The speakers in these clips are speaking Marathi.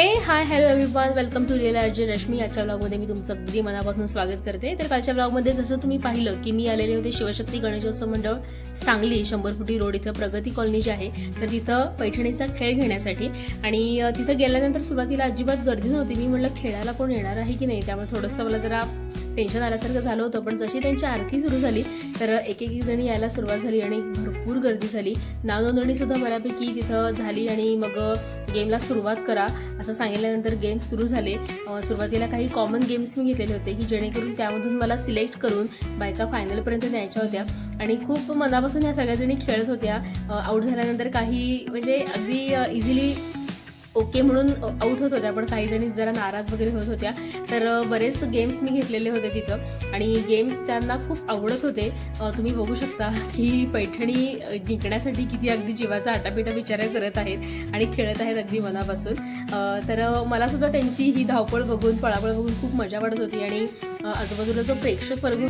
Hey hi hello everyone welcome to real RJ Rashmi आजच्या ब्लॉगमध्ये मी तुमचं अगदी मनापासून स्वागत करते. तर कालच्या ब्लॉगमध्ये जसं तुम्ही पाहिलं की मी आलेले होते शिवशक्ती गणेशोत्सव मंडळ सांगली शंभर फुटी रोड इथं प्रगती कॉलनी जी आहे तर तिथं पैठणीचा खेळ घेण्यासाठी. आणि तिथं गेल्यानंतर सुरुवातीला अजिबात गर्दी नव्हती. मी म्हटलं खेळायला कोण येणार आहे की नाही? त्यामुळे थोडंसं मला जरा टेन्शन आल्यासारखं झालं होतं पण जशी त्यांची आरती सुरू झाली तर एक एक जणी यायला सुरुवात झाली आणि भरपूर गर्दी झाली. नावनोंदणीसुद्धा बऱ्यापैकी तिथं झाली आणि मग गेमला सुरुवात करा असं सांगितल्यानंतर गेम सुरू झाले. सुरुवातीला काही कॉमन गेम्स मी घेतलेले होते की जेणेकरून त्यामधून मला सिलेक्ट करून बायका फायनलपर्यंत न्यायच्या होत्या. आणि खूप मनापासून ह्या सगळ्याजणी खेळत होत्या. आऊट झाल्यानंतर काही म्हणजे अगदी इझिली ओके म्हणून आऊट होत होत्या. पण काही जणी जरा नाराज वगैरे होत होत्या. तर बरेच गेम्स मी घेतलेले होते तिथं. आणि गेम्स त्यांना खूप आवडत होते. तुम्ही बघू शकता की पैठणी जिंकण्यासाठी किती अगदी जीवाचा आटापिटा विचार करत आहेत आणि खेळत आहेत अगदी मनापासून. तर मलासुद्धा मला सुद्धा त्यांची ही धावपळ बघून पळापळ बघून खूप मजा वाटत होती. आणि आजूबाजूला जो प्रेक्षक वर्ग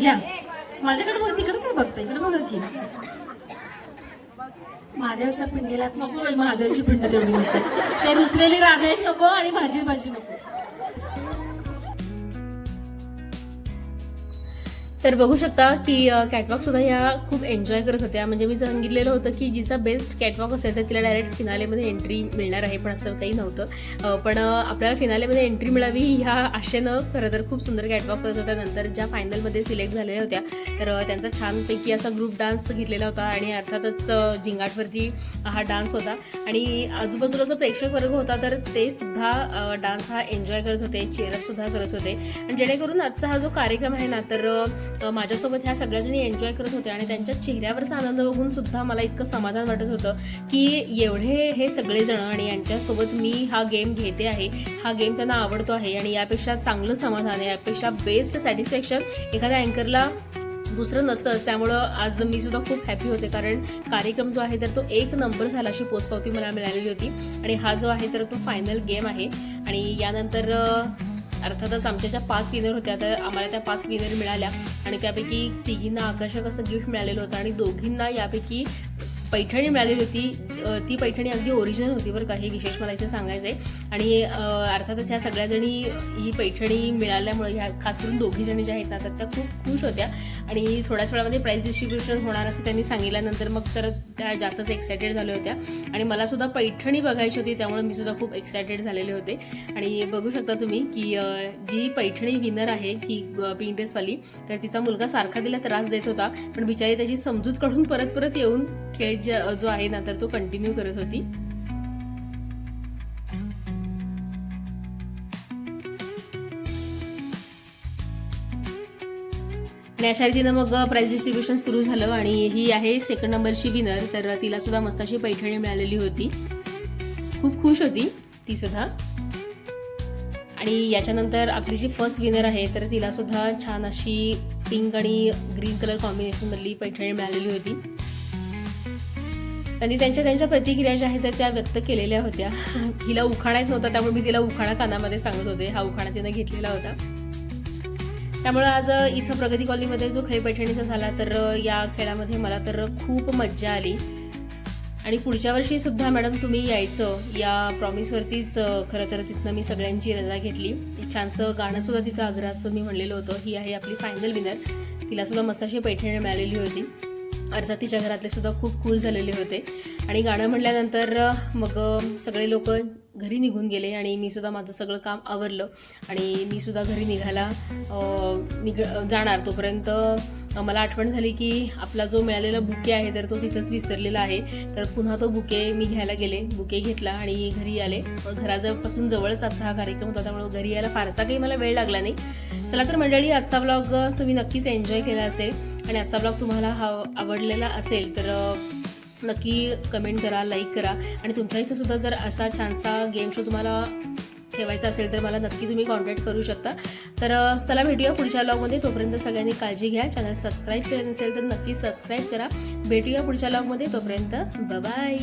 Yeah. माझ्याकडे बघ तिकडे काय बघता इकडे बघा की. महादेवच्या पिंडीला नको महादेवची पिंड तेवढी नको. ते रुसलेली राधे नको आणि भाजी भाजी नको. तर बघू शकता की कॅटवॉक सुद्धा ह्या खूप एन्जॉय करत होत्या. म्हणजे मी सांगितलेलं होतं की जिचा बेस्ट कॅटवॉक असेल तर तिला डायरेक्ट फिनालेमध्ये एंट्री मिळणार आहे पण असं काही नव्हतं. पण आपल्याला फिनालेमध्ये एंट्री मिळावी ह्या आशेनं खरं तर खूप सुंदर कॅटवॉक करत होत्या. नंतर ज्या फायनलमध्ये सिलेक्ट झालेल्या होत्या तर त्यांचा छानपैकी असा ग्रुप डान्स घेतलेला होता आणि अर्थातच झिंगाटवरती हा डान्स होता. आणि आजूबाजूला जो प्रेक्षक वर्ग होता तर ते सुद्धा डान्स हा एन्जॉय करत होते चेअरअप सुद्धा करत होते. आणि जेणेकरून आजचा हा जो कार्यक्रम आहे ना तर तर माझ्यासोबत ह्या सगळ्याजणी एन्जॉय करत होत्या आणि त्यांच्या चेहऱ्यावरचा आनंद बघून सुद्धा मला इतकं समाधान वाटत होतं की एवढे हे सगळेजण आणि यांच्यासोबत मी हा गेम घेते आहे. हा गेम त्यांना आवडतो आहे आणि यापेक्षा चांगलं समाधान आहे यापेक्षा बेस्ट सॅटिस्फॅक्शन एखाद्या अँकरला दुसरं नसतंच. त्यामुळं आज मी सुद्धा खूप हॅपी होते कारण कार्यक्रम जो आहे तर तो एक नंबर झाला अशी पोचपावती मला मिळालेली होती. आणि हा जो आहे तर तो फायनल गेम आहे. आणि यानंतर अर्थातच आमच्या ज्या पाच विनर होत्या तर आम्हाला त्या पाच विनर मिळाल्या. आणि त्यापैकी तिघींना आकर्षक असं गिफ्ट मिळालेलं होतं आणि दोघींना यापैकी पैठणी मिळालेली होती ती पैठणी अगदी ओरिजिनल होती बरं का हे विशेष मला इथे सांगायचं आहे आणि अर्थातच ह्या सगळ्याजणी ही पैठणी मिळाल्यामुळे ह्या खास करून दोघीजणी ज्या आहेत ना तर त्या खूप खुश होत्या. आणि थोड्याच वेळामध्ये प्राईज डिस्ट्रीब्युशन होणार असं त्यांनी सांगितल्यानंतर मग तर त्या जास्तच एक्सायटेड झाल्या होत्या. आणि मला सुद्धा पैठणी बघायची होती त्यामुळे मी सुद्धा खूप एक्सायटेड झालेले होते. आणि बघू शकता तुम्ही की जी पैठणी विनर आहे ही पिंक ड्रेसवाली तर तिचा मुलगा सारखा तिला त्रास देत होता. पण बिचारी त्याची समजूत काढून परत परत येऊन खेळ ज्या- जो आहे ना तर तो कंटिन्यू करत होती. आणि अशा रीतीनं मग प्राईज डिस्ट्रीब्युशन सुरू झालं आणि ही आहे सेकंड नंबरची विनर तर तिला सुद्धा मस्त अशी पैठणी मिळालेली होती. खूप खुश होती ती सुद्धा. आणि याच्यानंतर आपली जी फर्स्ट विनर आहे तर तिला सुद्धा छान अशी पिंक आणि ग्रीन कलर कॉम्बिनेशन मधली पैठणी मिळालेली होती. त्यांनी त्यांच्या त्यांच्या प्रतिक्रिया ज्या आहेत तर त्या व्यक्त केलेल्या होत्या. हिला उखाणा येत नव्हता त्यामुळे मी तिला उखाणा कानामध्ये सांगत होते. हा उखाणा तिने घेतलेला होता. त्यामुळे आज इथं प्रगती कॉलनीमध्ये जो खेळ पैठणीचा झाला तर या खेळामध्ये मला तर खूप मज्जा आली. आणि पुढच्या वर्षी सुद्धा मॅडम तुम्ही यायचं. या प्रॉमिसवरतीच खरं तर तिथनं मी सगळ्यांची रजा घेतली. छानसं गाणं सुद्धा तिथं आग्रहाचं मी म्हणलेलं होतं. ही आहे आपली फायनल विनर. तिला सुद्धा मस्त अशी पैठणी मिळालेली होती. अर्थात तिच्या घरातले सुद्धा खूप खुश झालेले होते. आणि गाणं म्हटल्यानंतर मग सगळे लोक घरी निघून गेले आणि मी सुद्धा माझं सगळं काम आवरलं. आणि मी सुद्धा घरी निघायला निघ जाणार. तोपर्यंत मला आठवण झाली की आपला जो मिळालेला बुके आहे तर तो तिथंच विसरलेला आहे. तर पुन्हा तो बुके मी घ्यायला गेले. बुके घेतला आणि घरी आले. घराजवळपासून जवळच आजचा हा कार्यक्रम होता. त्यामुळे घरी यायला फारसा काही मला वेळ लागला नाही. चला तर मंडळी आजचा ब्लॉग तुम्ही नक्कीच एन्जॉय केला असेल. आणि आजचा ब्लॉग तुम्हाला हा आवडलेला असेल तर नक्की कमेंट करा लाईक करा. आणि तुमच्या इथं सुद्धा जर असा छानसा गेम शो तुम्हाला ठेवायचा असेल तर मला नक्की तुम्ही कॉन्टॅक्ट करू शकता. तर चला भेटूया पुढच्या लॉगमध्ये तोपर्यंत सगळ्यांनी काळजी घ्या. चॅनल सबस्क्राईब केलं नसेल तर नक्की सबस्क्राईब करा. भेटूया पुढच्या लॉगमध्ये तोपर्यंत बाय